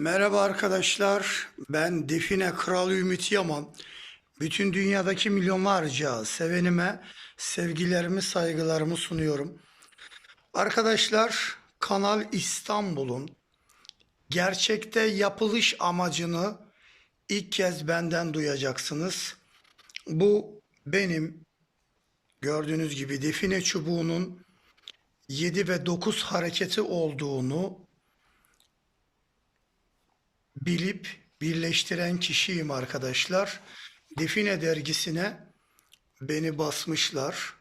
Merhaba arkadaşlar. Ben Define Kral Ümit Yaman. Bütün dünyadaki milyonlarca sevenime sevgilerimi, saygılarımı sunuyorum. Arkadaşlar, Kanal İstanbul'un gerçekte yapılış amacını ilk kez benden duyacaksınız. Bu benim gördüğünüz gibi define çubuğunun 7 ve 9 hareketi olduğunu bilip birleştiren kişiyim arkadaşlar. Define dergisine beni basmışlar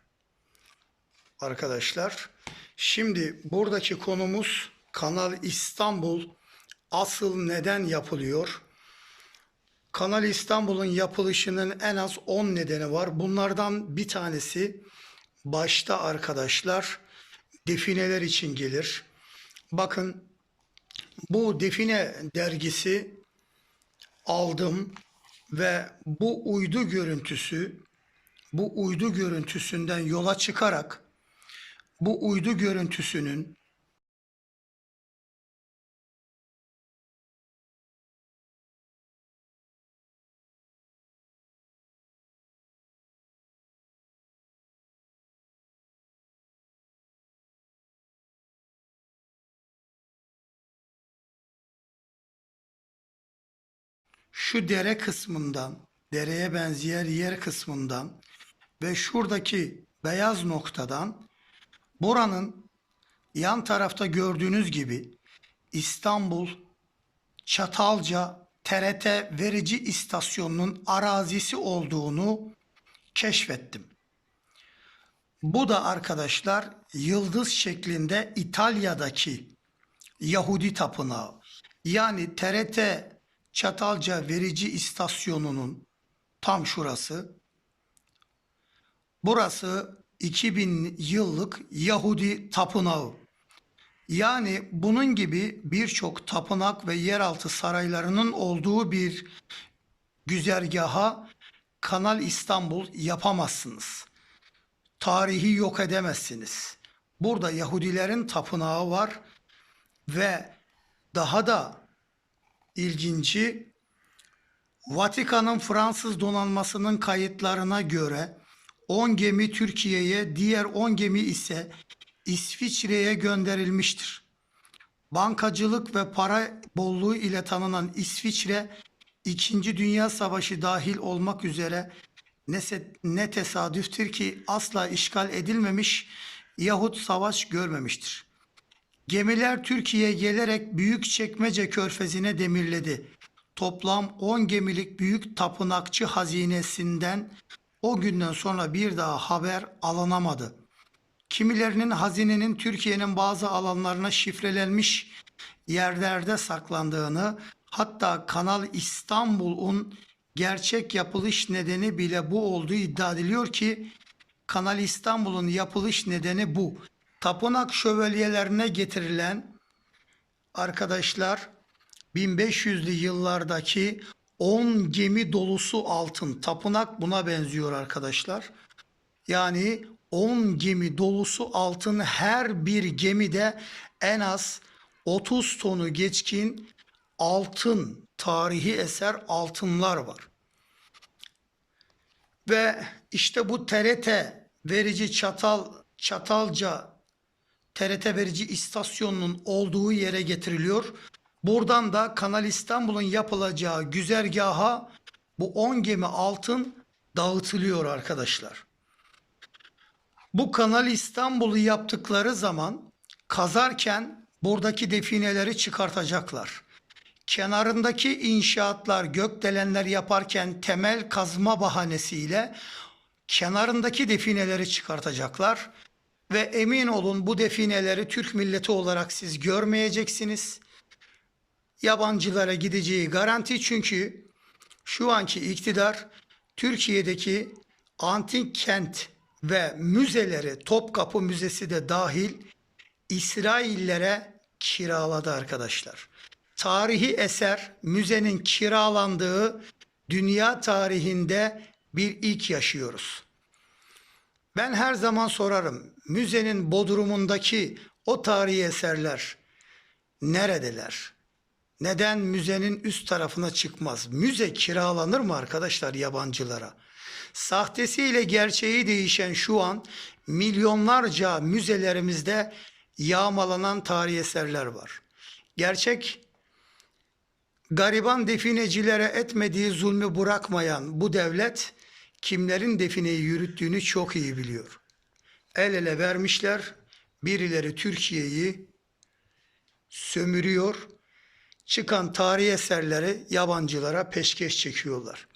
arkadaşlar. Şimdi buradaki konumuz Kanal İstanbul asıl neden yapılıyor? Kanal İstanbul'un yapılışının en az 10 nedeni var. Bunlardan bir tanesi başta arkadaşlar defineler için gelir. Bakın bu Define dergisi aldım ve bu uydu görüntüsü bu uydu görüntüsünden yola çıkarak bu uydu görüntüsünün şu dere kısmından, dereye benzeyen yer kısmından ve şuradaki beyaz noktadan buranın yan tarafta gördüğünüz gibi İstanbul Çatalca TRT verici istasyonunun arazisi olduğunu keşfettim. Bu da arkadaşlar yıldız şeklinde İtalya'daki Yahudi tapınağı. Yani TRT Çatalca verici istasyonunun tam şurası. Burası 2000 yıllık Yahudi tapınağı. Yani bunun gibi birçok tapınak ve yeraltı saraylarının olduğu bir güzergaha Kanal İstanbul yapamazsınız. Tarihi yok edemezsiniz. Burada Yahudilerin tapınağı var ve daha da ilginci Vatikan'ın Fransız donanmasının kayıtlarına göre 10 gemi Türkiye'ye, diğer 10 gemi ise İsviçre'ye gönderilmiştir. Bankacılık ve para bolluğu ile tanınan İsviçre, İkinci Dünya Savaşı dahil olmak üzere ne tesadüftür ki asla işgal edilmemiş yahut savaş görmemiştir. Gemiler Türkiye'ye gelerek Büyükçekmece Körfezi'ne demirledi. Toplam 10 gemilik büyük tapınakçı hazinesinden o günden sonra bir daha haber alınamadı. Kimilerinin hazinenin Türkiye'nin bazı alanlarına şifrelenmiş yerlerde saklandığını, hatta Kanal İstanbul'un gerçek yapılış nedeni bile bu olduğu iddia ediliyor ki Kanal İstanbul'un yapılış nedeni bu. Tapınak şövalyelerine getirilen arkadaşlar 1500'lü yıllardaki 10 gemi dolusu altın. Tapınak buna benziyor arkadaşlar. Yani 10 gemi dolusu altın her bir gemide en az 30 tonu geçkin altın, tarihi eser altınlar var. Ve işte bu TRT verici Çatal Çatalca TRT verici istasyonunun olduğu yere getiriliyor. Buradan da Kanal İstanbul'un yapılacağı güzergaha bu 10 gemi altın dağıtılıyor arkadaşlar. Bu Kanal İstanbul'u yaptıkları zaman kazarken buradaki defineleri çıkartacaklar. Kenarındaki inşaatlar, gökdelenler yaparken temel kazma bahanesiyle kenarındaki defineleri çıkartacaklar. Ve emin olun bu defineleri Türk milleti olarak siz görmeyeceksiniz. Yabancılara gideceği garanti çünkü şu anki iktidar Türkiye'deki antik kent ve müzeleri Topkapı Müzesi de dahil İsraillere kiraladı arkadaşlar. Tarihi eser müzenin kiralandığı dünya tarihinde bir ilk yaşıyoruz. Ben her zaman sorarım. Müzenin bodrumundaki o tarihi eserler neredeler? neden müzenin üst tarafına çıkmaz? Müze kiralanır mı arkadaşlar yabancılara? Sahtesiyle gerçeği değişen şu an milyonlarca müzelerimizde yağmalanan tarihi eserler var. Gerçek gariban definecilere etmediği zulmü bırakmayan bu devlet kimlerin defineyi yürüttüğünü çok iyi biliyor. El ele vermişler. Birileri Türkiye'yi sömürüyor. Çıkan tarihi eserleri yabancılara peşkeş çekiyorlar.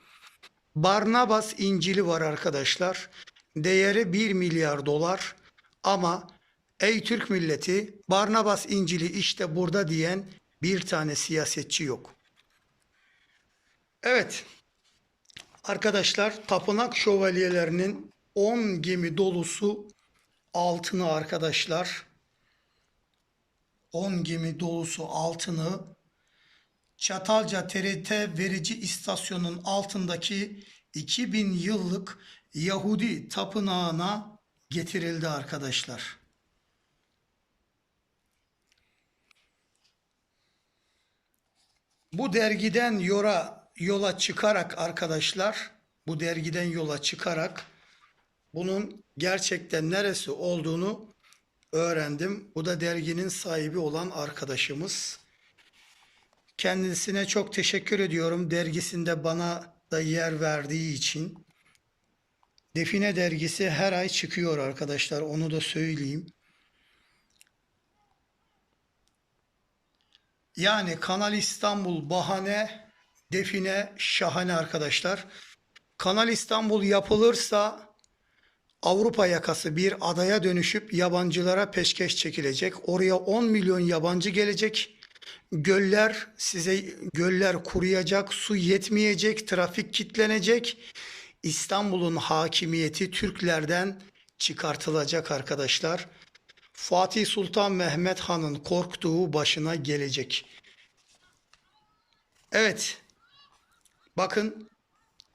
Barnabas İncil'i var arkadaşlar. Değeri 1 milyar dolar ama ey Türk milleti Barnabas İncil'i işte burada diyen bir tane siyasetçi yok. Evet arkadaşlar tapınak şövalyelerinin 10 gemi dolusu altını arkadaşlar 10 gemi dolusu altını Çatalca TRT verici istasyonun altındaki 2000 yıllık Yahudi tapınağına getirildi arkadaşlar. Bu dergiden yola, yola çıkarak arkadaşlar, bu dergiden yola çıkarak bunun gerçekten neresi olduğunu öğrendim. Bu da derginin sahibi olan arkadaşımız. Kendisine çok teşekkür ediyorum. Dergisinde bana da yer verdiği için. Define dergisi her ay çıkıyor arkadaşlar. Onu da söyleyeyim. Yani Kanal İstanbul bahane, define şahane arkadaşlar. Kanal İstanbul yapılırsa Avrupa yakası bir adaya dönüşüp yabancılara peşkeş çekilecek. Oraya 10 milyon yabancı gelecek. Göller size göller kuruyacak, su yetmeyecek, trafik kitlenecek. İstanbul'un hakimiyeti Türklerden çıkartılacak arkadaşlar. Fatih Sultan Mehmet Han'ın korktuğu başına gelecek. Evet. Bakın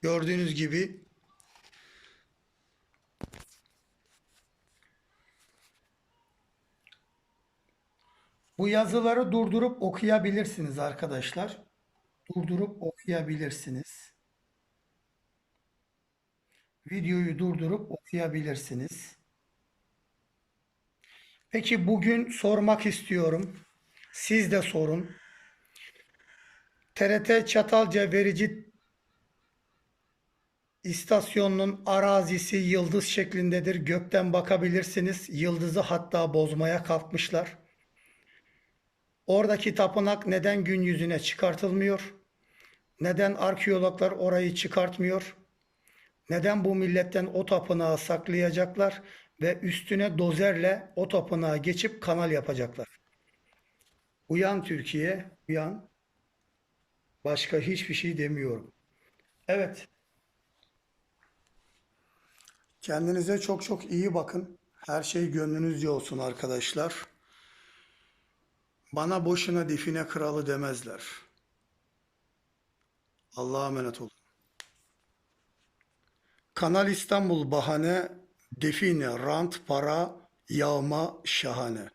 gördüğünüz gibi Bu yazıları durdurup okuyabilirsiniz arkadaşlar. Durdurup okuyabilirsiniz. Videoyu durdurup okuyabilirsiniz. Peki bugün sormak istiyorum. Siz de sorun. TRT Çatalca verici istasyonunun arazisi yıldız şeklindedir. Gökten bakabilirsiniz. Yıldızı hatta bozmaya kalkmışlar. Oradaki tapınak neden gün yüzüne çıkartılmıyor? Neden arkeologlar orayı çıkartmıyor? Neden bu milletten o tapınağı saklayacaklar ve üstüne dozerle o tapınağı geçip kanal yapacaklar? Uyan Türkiye, uyan. Başka hiçbir şey demiyorum. Evet. Kendinize çok çok iyi bakın. Her şey gönlünüzce olsun arkadaşlar. Bana boşuna define kralı demezler. Allah'a emanet olun. Kanal İstanbul bahane, define, rant, para, yağma şahane.